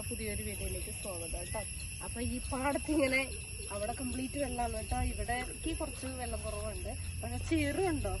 പുതിയൊരു വീഡിയോയിലേക്ക് സ്വാഗതം കേട്ടോ. അപ്പൊ ഈ പാടത്തിങ്ങനെ അവിടെ കംപ്ലീറ്റ് വെള്ളമാണ് കേട്ടോ. ഇവിടെ എനിക്ക് കുറച്ച് വെള്ളം കുറവുണ്ട്. പക്ഷെ ചേറുണ്ടോ?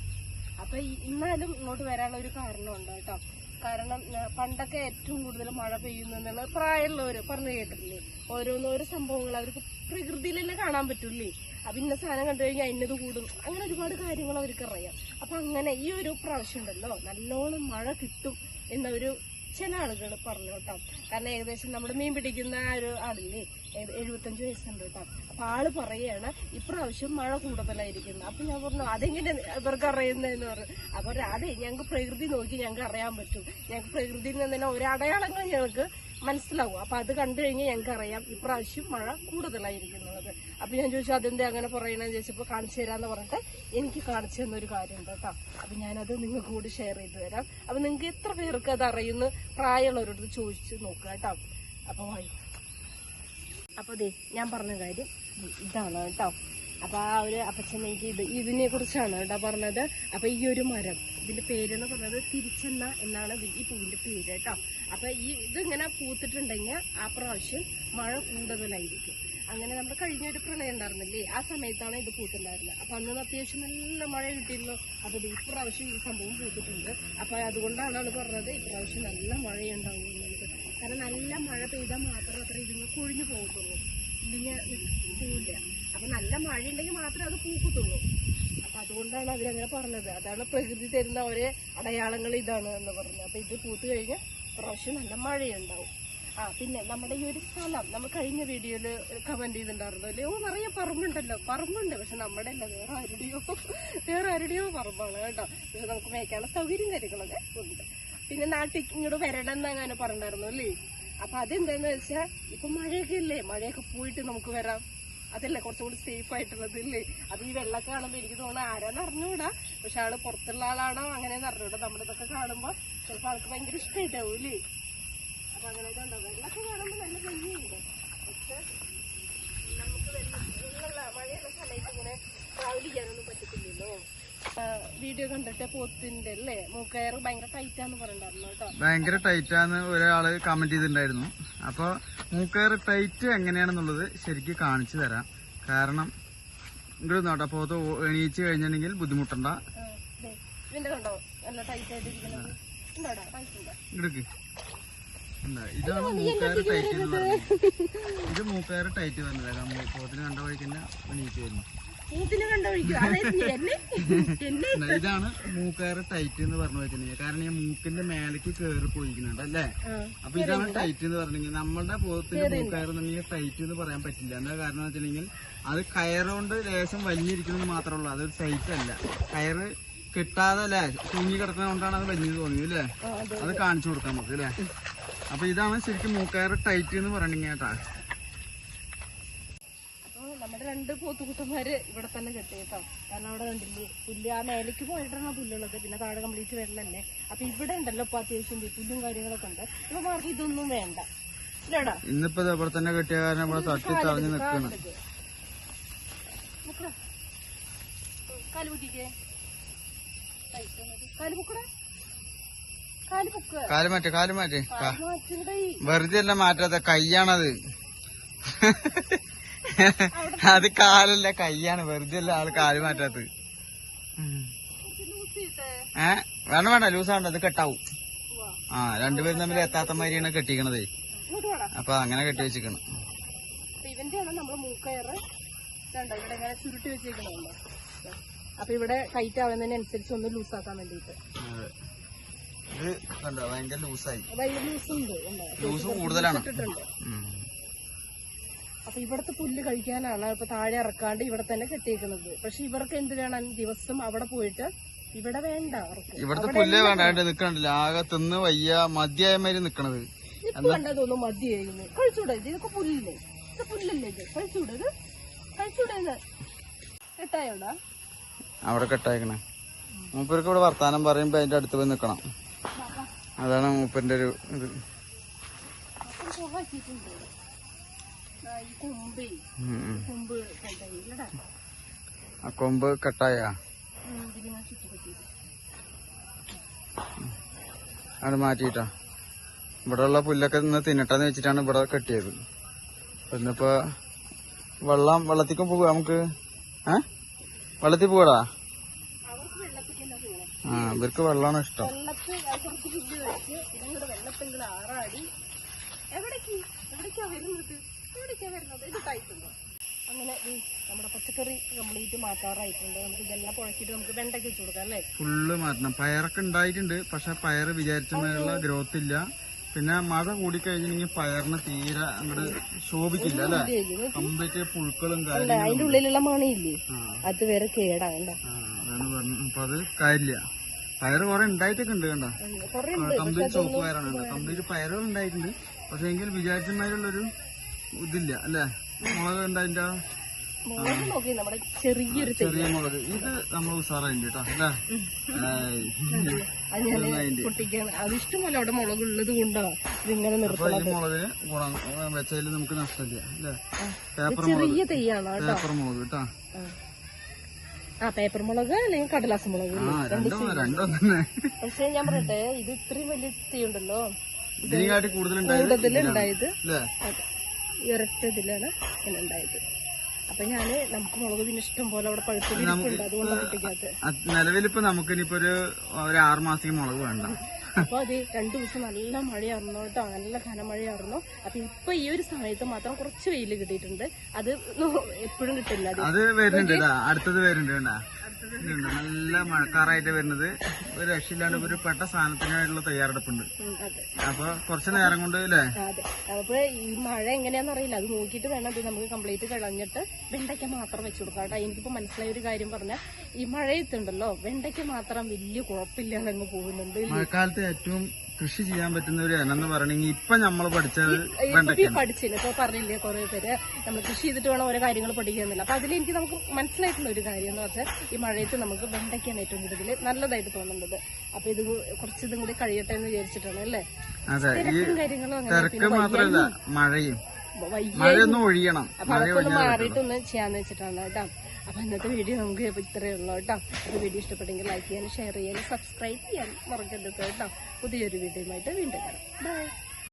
അപ്പൊ ഇന്നാലും ഇങ്ങോട്ട് വരാനുള്ള ഒരു കാരണമുണ്ട് കേട്ടോ. കാരണം പണ്ടൊക്കെ ഏറ്റവും കൂടുതൽ മഴ പെയ്യുന്നതെന്നാണ് പ്രായമുള്ളവര് പറഞ്ഞു കേട്ടിട്ടില്ലേ? ഓരോന്നോരോ സംഭവങ്ങൾ അവർക്ക് പ്രകൃതിയിൽ തന്നെ കാണാൻ പറ്റൂലേ അപ്പൊ ഇന്ന സാധനം കണ്ടു കഴിഞ്ഞാൽ ഇന്നത് കൂടും. അങ്ങനെ ഒരുപാട് കാര്യങ്ങൾ അവർക്ക് അറിയാം അപ്പൊ അങ്ങനെ ഈ ഒരു പ്രാവശ്യം ഉണ്ടല്ലോ നല്ലോണം മഴ കിട്ടും എന്നൊരു ചില ആളുകൾ പറഞ്ഞു കേട്ടോ. കാരണം ഏകദേശം നമ്മുടെ മീൻ പിടിക്കുന്ന ഒരു ആളില്ലേ? എഴുപത്തഞ്ച് വയസ്സുണ്ട് കേട്ടോ. അപ്പൊ ആൾ പറയാണ് ഇപ്രാവശ്യം മഴ കൂടുതലായിരിക്കുന്നു. അപ്പൊ ഞാൻ പറഞ്ഞു അതെങ്ങനെ ഇവർക്ക് അറിയുന്നതെന്ന് പറഞ്ഞു അപ്പൊ അതെ ഞങ്ങൾക്ക് പ്രകൃതി നോക്കി ഞങ്ങൾക്ക് അറിയാൻ പറ്റും. ഞങ്ങൾക്ക് പ്രകൃതിയിൽ നിന്ന് തന്നെ ഒരു അടയാളങ്ങൾ ഞങ്ങൾക്ക് മനസ്സിലാവും. അപ്പൊ അത് കണ്ടു കഴിഞ്ഞാൽ ഞങ്ങൾക്ക് അറിയാം ഇപ്രാവശ്യം മഴ കൂടുതലായിരിക്കുന്നുള്ളത് അപ്പൊ ഞാൻ ചോദിച്ചു അതെന്താ അങ്ങനെ പറയണെന്ന് ചോദിച്ചപ്പോ കാണിച്ചു തരാന്ന് പറഞ്ഞിട്ട് എനിക്ക് കാണിച്ചു തന്നൊരു കാര്യമുണ്ട് കേട്ടോ. അപ്പൊ ഞാനത് നിങ്ങൾക്ക് കൂടി ഷെയർ ചെയ്തു തരാം. അപ്പൊ നിങ്ങൾക്ക് എത്ര പേർക്ക് അത് അറിയുന്നു? പ്രായമുള്ളവരോട് ചോദിച്ചു നോക്കുക കേട്ടോ. അപ്പൊ വായി. അപ്പൊ ദേ ഞാൻ പറഞ്ഞ കാര്യം ഇതാണ് കേട്ടോ. അപ്പൊ ആ ഒരു അപ്പച്ചൻ എനിക്ക് ഇത് ഇതിനെ കുറിച്ചാണ് കേട്ടോ പറഞ്ഞത്. അപ്പൊ ഈ ഒരു മരം ഇതിന്റെ പേരെന്ന് പറഞ്ഞത് തിരിച്ചെന്ന എന്നാണ് ഈ പൂവിന്റെ പേര് കേട്ടോ. അപ്പൊ ഈ ഇതിങ്ങനെ പൂത്തിട്ടുണ്ടെങ്കിൽ ആ പ്രാവശ്യം മഴ കൂടുതലായിരിക്കും. അങ്ങനെ നമ്മുടെ കഴിഞ്ഞ ഒരു പ്രളയം ഉണ്ടായിരുന്നില്ലേ? ആ സമയത്താണ് ഇത് പൂത്തുണ്ടായിരുന്നത്. അപ്പൊ അന്ന് അത്യാവശ്യം നല്ല മഴ കിട്ടിയിരുന്നു. അപ്പൊ ഇത് ഇപ്രാവശ്യം ഈ സംഭവം പൂത്തിട്ടുണ്ട്. അപ്പൊ അതുകൊണ്ടാണ് ആൾ പറഞ്ഞത് ഇപ്രാവശ്യം നല്ല മഴയുണ്ടാവും കാരണം നല്ല മഴ പെയ്താൽ മാത്രം അത്ര ഇതിങ്ങ് കൊഴിഞ്ഞു പോകത്തുള്ളൂ. ഇല്ലെങ്കിൽ പോവില്ല. അപ്പൊ നല്ല മഴ ഉണ്ടെങ്കിൽ മാത്രമേ അത് പൂക്കത്തുള്ളൂ. അപ്പൊ അതുകൊണ്ടാണ് അവരങ്ങനെ പറഞ്ഞത്. അതാണ് പ്രകൃതി തരുന്ന ഒരേ അടയാളങ്ങൾ ഇതാണ് എന്ന് പറഞ്ഞത്. അപ്പൊ ഇത് പൂത്ത് കഴിഞ്ഞാൽ പ്രാവശ്യം നല്ല മഴയുണ്ടാവും. ആ പിന്നെ നമ്മുടെ ഈ ഒരു സ്ഥലം നമ്മൾ കഴിഞ്ഞ വീഡിയോയിൽ കമന്റ് ചെയ്തിട്ടുണ്ടായിരുന്നു. അല്ലേ? ഓ നിറയെ പറമ്പുണ്ടല്ലോ. പറമ്പുണ്ട്. പക്ഷെ നമ്മുടെ അല്ല വേറെ ആരുടെയോ വേറെ ആരുടെയോ പറമ്പാണ് കേട്ടോ. പക്ഷെ നമുക്ക് മേക്കാനുള്ള സൗകര്യം കാര്യങ്ങളൊക്കെ ഉണ്ട്. പിന്നെ നാട്ടിൽ ഇങ്ങോട്ട് വരണം എന്ന് അങ്ങനെ പറഞ്ഞിട്ടുണ്ടായിരുന്നു അല്ലേ? അപ്പൊ അതെന്താന്ന് വെച്ചാൽ ഇപ്പൊ മഴയൊക്കെ ഇല്ലേ? മഴയൊക്കെ പോയിട്ട് നമുക്ക് വരാം. അതല്ലേ കുറച്ചുകൂടി സേഫ് ആയിട്ടുള്ളത് ഇല്ലേ? അത് ഈ വെള്ളമൊക്കെ കാണുമ്പോ എനിക്ക് തോന്നുന്നു ആരാന്ന് അറിഞ്ഞൂടാ പക്ഷെ ആൾ പുറത്തുള്ള ആളാണോ അങ്ങനെയെന്ന് അറിഞ്ഞൂടാ നമ്മളിതൊക്കെ കാണുമ്പോൾ ചിലപ്പോ ആൾക്ക് ഭയങ്കര ഇഷ്ടമായിട്ടാവും ഇല്ലേ? അപ്പൊ അങ്ങനെ കണ്ടോ വെള്ളമൊക്കെ കാണുമ്പോ നല്ല ഭംഗിയുണ്ട് പക്ഷെ നമുക്ക് വെള്ളം വെള്ളമുള്ള മഴയുള്ള സമയത്ത് ഇങ്ങനെ ട്രാവൽ ചെയ്യാനൊന്നും പറ്റത്തില്ലല്ലോ വീഡിയോ കണ്ടിട്ട് പോത്തിന്റെ അല്ലേ? മൂക്കയർ ഭയങ്കര ടൈറ്റാന്ന് പറഞ്ഞിട്ടുണ്ടായിരുന്നു കേട്ടോ. ഭയങ്കര ടൈറ്റാന്ന് ഒരാൾ കമന്റ് ചെയ്തിട്ടുണ്ടായിരുന്നു. അപ്പൊ മൂക്കയർ ടൈറ്റ് എങ്ങനെയാണെന്നുള്ളത് ശരിക്ക് കാണിച്ചു തരാം. കാരണം ഇങ്ങോട്ട് നോട്ടാ പോത്ത് എണീച്ച് കഴിഞ്ഞിട്ടുണ്ടെങ്കിൽ ബുദ്ധിമുട്ടണ്ട. ഇതിന്റെ കണ്ടോ? നല്ല ടൈറ്റ് ആയിട്ട് ഇരിക്കുന്നത് ഇങ്ങോട്ട് ഇതാണ് മൂക്കാറ് ടൈറ്റ് എന്ന് പറയുന്നത് ഇത് മൂക്കയർ ടൈറ്റ് പറഞ്ഞത് പോത്തിന് കണ്ട വഴിക്ക് തന്നെ വരുന്നു. ഇതാണ് മൂക്കാറ് ടൈറ്റ് എന്ന് പറഞ്ഞു വെച്ചിട്ടുണ്ടെങ്കിൽ കാരണം ഈ മൂക്കിന്റെ മേലേക്ക് കയറി പോയിരിക്കുന്നുണ്ട് അല്ലേ? അപ്പൊ ഇതാണ് ടൈറ്റ് എന്ന് പറഞ്ഞെങ്കിൽ നമ്മളുടെ പോകത്തിന്റെ മൂക്കാറ് എന്നുണ്ടെങ്കിൽ ടൈറ്റ് എന്ന് പറയാൻ പറ്റില്ല. എന്താ കാരണം വെച്ചിട്ടുണ്ടെങ്കിൽ അത് കയറുകൊണ്ട് ലേശം വലിഞ്ഞിരിക്കുന്നത് മാത്രമേ ഉള്ളൂ അതൊരു ടൈറ്റ് അല്ല. കയറ് കിട്ടാതെ അല്ലേ? തൂങ്ങി കിടക്കുന്നതുകൊണ്ടാണ് അത് വലിഞ്ഞു തോന്നിയത് അല്ലേ? അത്. കാണിച്ചു കൊടുക്കാം നമുക്ക് അല്ലേ? അപ്പൊ ഇതാണ് ശരിക്കും മൂക്കയർ ടൈറ്റ് എന്ന് പറയണെങ്കിൽ കേട്ടാ. നമ്മുടെ രണ്ട് പോത്തുകുട്ടന്മാര് ഇവിടെ തന്നെ കെട്ടി കേട്ടോ. കാരണം അവിടെ കണ്ടില്ലേ പുല്ല് ആ മേലേക്ക് പോയിട്ടാണ് പുല്ലുള്ളത്. പിന്നെ താഴെ കംപ്ലീറ്റ് വെള്ളല്ലേ. അപ്പൊ ഇവിടെ ഉണ്ടല്ലോ ഇപ്പൊ അത്യാവശ്യം പുല്ലും കാര്യങ്ങളൊക്കെ ഉണ്ട്. ഇപ്പൊ മാർക്ക് ഇതൊന്നും വേണ്ട. ഇല്ലടാ. ഇന്നിപ്പോ ഇവിടെ തന്നെ കെട്ടിയ കാരണം ഇവിടെ തട്ടി തറഞ്ഞു നിൽക്കണം കാൽ പൊക്കിക്കേ കാൽ മാറ്റേ കാൽ മാറ്റേ. വെറുതെ അല്ല മാറ്റാത്ത കയ്യാണത്. അത് കാലല്ല കയ്യാണ്. വെറുതെ അല്ല ആൾ കാൽ മാറ്റാത്തത്. ഏ? വേണ്ട വേണ്ട. ലൂസ് ആവണ്ട അത് കെട്ടാവും ആ രണ്ടുപേരും തമ്മിൽ എത്താത്ത മാതിരിയാണ് കെട്ടിക്കണത്. അപ്പൊ അങ്ങനെ കെട്ടി വെച്ചിക്കണം നമ്മൾ മൂക്കയറ്. ഇവിടെ ഇങ്ങനെ ചുരുട്ടി വെച്ചേക്കണല്ലോ അപ്പൊ ഇവിടെ ടൈറ്റ് ആവുന്നതിനനുസരിച്ച് ഒന്ന് ലൂസാക്കാൻ വേണ്ടിയിട്ട്. വേണ്ടിട്ട് ഇത് കണ്ടോ ഭയങ്കര ലൂസായി. ലൂസ് കൂടുതലാണ്. അപ്പൊ ഇവിടത്തെ പുല്ല് കഴിക്കാനാണ് ഇപ്പൊ താഴെ ഇറക്കാണ്ട് ഇവിടെ തന്നെ കെട്ടിയേക്കുന്നത്. പക്ഷെ ഇവർക്ക് എന്ത് വേണം? ദിവസം അവിടെ പോയിട്ട് ഇവിടെ വേണ്ട ഇവിടത്തെ പുല്ലേ വേണ്ട നിക്കണില്ല. ആകെ തിന്ന് വയ്യ മദ്യായ മാതിരി നിക്കണത്. ഇപ്പൊ കണ്ടാ തോന്നുന്നു മതിയായിരുന്നു കഴിച്ചൂടെ ഇത്? ഇതൊക്കെ പുല്ലില്ലേ ഇത് പുല്ലല്ലേ ഇത്? കഴിച്ചൂടെ ഇത്? കഴിച്ചൂടെ ഇത്? കെട്ടായോടാ? അവിടെ കെട്ടായിക്കണേ. മൂപ്പർക്ക് ഇവിടെ വർത്താനം പറയുമ്പോ അതിന്റെ അടുത്ത് പോയി നിക്കണം. അതാണ് മൂപ്പന്റെ ഒരു ഇത്. ആ, കൊമ്പേ കട്ടായ? അത് മാറ്റിട്ടാ ഇവിടെ ഉള്ള പുല്ലൊക്കെ നിന്ന് തിന്നട്ടെന്ന് വെച്ചിട്ടാണ് ഇവിടെ കെട്ടിയത്. ഇന്നിപ്പോ വെള്ളം വെള്ളത്തിക്കും പോകുക നമുക്ക്. ഏ? വെള്ളത്തിൽ പോകടാ അവർക്ക് വെള്ളത്തിക്കല്ല പോകണം ആ ഇവർക്ക് വെള്ളമാണ് ഇഷ്ടം. വെള്ളത്തിൽ കുറച്ച് പുല്ല് വെച്ച് ഇതങ്ങോട്ട് വെള്ളത്തെങ്കിലും ആറാടി. എവിടേക്ക്? എവിടേക്കാ വരുന്നത്? എവിടേക്കാ വരുന്നത്? ഇത് അങ്ങനെ നമ്മുടെ പച്ചക്കറി കംപ്ലീറ്റ് മാറ്റാറായിട്ടുണ്ട്. നമുക്ക് ഇതെല്ലാം പുഴക്കിട്ട് നമുക്ക് വെണ്ടയ്ക്ക് വെച്ച് കൊടുക്കാം അല്ലേ? ഫുള്ള് മാറ്റണം. പയറൊക്കെ ഉണ്ടായിട്ടുണ്ട് പക്ഷെ പയർ വിചാരിച്ച മേലുള്ള ഗ്രോത്ത് ഇല്ല. പിന്നെ മഴ കൂടിക്കഴിഞ്ഞിട്ടുണ്ടെങ്കിൽ പയറിന് തീരെ അങ്ങോട്ട് ശോഭിക്കില്ല അല്ലെ? കംപ്ലീറ്റ് പുഴുക്കളും അതിന്റെ ഉള്ളിലുള്ള മണിയില്ലേ അത് വേറെ ആ, അതാണ് പറഞ്ഞത്. അപ്പൊ അത് കാര്യമില്ല. പയറ് കുറെ ഉണ്ടായിട്ടൊക്കെ ഉണ്ട്. കണ്ട കംപ്ലീറ്റ് ചോപ്പ് പയറാണ് കണ്ടോ? കംപ്ലീറ്റ് പയറുകൾ ഉണ്ടായിട്ടുണ്ട് പക്ഷെ എങ്കിൽ വിചാരിച്ചമാരുള്ളൊരു ഇതില്ല അല്ലേ? മുളക് നമ്മുടെ ചെറിയൊരു ചെറിയ മുളക്. ഇത് നമ്മൾ ഉസാറായിട്ട് കേട്ടോ. അത് ഇഷ്ടമല്ല അവിടെ മുളക് ഉള്ളത് കൊണ്ടാ. ഇതിങ്ങനെ മുളക് വെച്ചതിൽ നമുക്ക് നഷ്ടമില്ല അല്ലേ? പേപ്പർ മുളക്. പേപ്പർ മുളക് കേട്ടോ. ആ. പേപ്പർ മുളക് അല്ലെങ്കിൽ കടലാസ് മുളക്. പക്ഷെ ഞാൻ പറയട്ടെ ഇത് ഇത്രയും വലിയ തീ ഉണ്ടല്ലോ കൂടുതലുണ്ടായത് ഇരട്ടതിലാണ് ഇതിലാണ് ഇങ്ങനെ ഉണ്ടായത് അപ്പൊ ഞാൻ നമുക്ക് മുളക് പിന്നെ ഇഷ്ടം പോലെ അവിടെ പഴുത്തുണ്ട് അതുകൊണ്ട് പൊട്ടിക്കാത്ത നിലവിലിപ്പോ നമുക്കിനിപ്പോ ഒരു ആറുമാസം മുളക് വേണ്ട. അപ്പൊ അത് രണ്ടു ദിവസം നല്ല മഴയായിരുന്നു. കേട്ടോ. നല്ല ഘനമഴയായിരുന്നു. അപ്പൊ ഇപ്പൊ ഈ ഒരു സമയത്ത് മാത്രം കുറച്ച് വെയിൽ കിട്ടിയിട്ടുണ്ട്. അത് എപ്പോഴും കിട്ടില്ല. അത് വരുന്നുണ്ട് അടുത്തത് വരുന്നുണ്ട്. നല്ല മഴക്കാറായിട്ട് വരുന്നത്. ഒരു രക്ഷയില്ലാണ്ട് ഒരു പെട്ട സാധനത്തിനായിട്ടുള്ള തയ്യാറെടുപ്പുണ്ട്. അപ്പൊ കുറച്ച് നേരം കൊണ്ട് അല്ലേ? അതെ. അപ്പൊ ഈ മഴ എങ്ങനെയാന്ന് അറിയില്ല. അത് നോക്കിയിട്ട് വേണം അത് നമുക്ക് കംപ്ലീറ്റ് കളഞ്ഞിട്ട് വെണ്ടയ്ക്ക മാത്രം വെച്ചു കൊടുക്കാം. കേട്ടോ. എനിക്കിപ്പോ മനസ്സിലായ ഒരു കാര്യം പറഞ്ഞാൽ ഈ മഴയത്തുണ്ടല്ലോ വെണ്ടയ്ക്ക മാത്രം വലിയ കുഴപ്പമില്ലാതെ അങ്ങ് പോകുന്നുണ്ട്. മഴക്കാലത്ത് ഏറ്റവും കൃഷി ചെയ്യാൻ പറ്റുന്ന ഒരു ഇനം എന്ന് പറയണെങ്കിൽ ഇപ്പൊ നമ്മൾ പഠിച്ചത് പഠിച്ചില്ല. ഇപ്പൊ പറഞ്ഞില്ലേ കുറെ പേര് നമ്മൾ കൃഷി ചെയ്തിട്ട് വേണം ഓരോ കാര്യങ്ങൾ പഠിക്കുന്നില്ല അപ്പൊ അതിലെനിക്ക് നമുക്ക് മനസ്സിലായിട്ടുള്ള ഒരു കാര്യം എന്ന് പറഞ്ഞാൽ ഈ മഴയത്ത് നമുക്ക് വെണ്ടയ്ക്കാണ് ഏറ്റവും കൂടുതൽ നല്ലതായിട്ട് തോന്നുന്നത്. അപ്പൊ ഇത് കുറച്ച് ഇതും കൂടി കഴിയട്ടെ എന്ന് വിചാരിച്ചിട്ടാണ് അല്ലേ? അതെ ഈ തിരക്കും മാത്രല്ല മഴയും. മഴയൊന്നും ഒഴിയണം. അപ്പൊ അതൊക്കെ ഒന്ന് മാറിയിട്ടൊന്ന് ചെയ്യാന്ന് വെച്ചിട്ടാണ് കേട്ടോ. അപ്പൊ ഇന്നത്തെ വീഡിയോ നമുക്ക് ഇത്രയേ ഉള്ളൂ കേട്ടോ. അപ്പൊ വീഡിയോ ഇഷ്ടപ്പെട്ടെങ്കിൽ ലൈക്ക് ചെയ്യാനും ഷെയർ ചെയ്യാനും സബ്സ്ക്രൈബ് ചെയ്യാനും മറക്കരുത് കേട്ടോ. പുതിയൊരു വീഡിയോയുമായിട്ട് വീണ്ടും കാണാം. ബൈ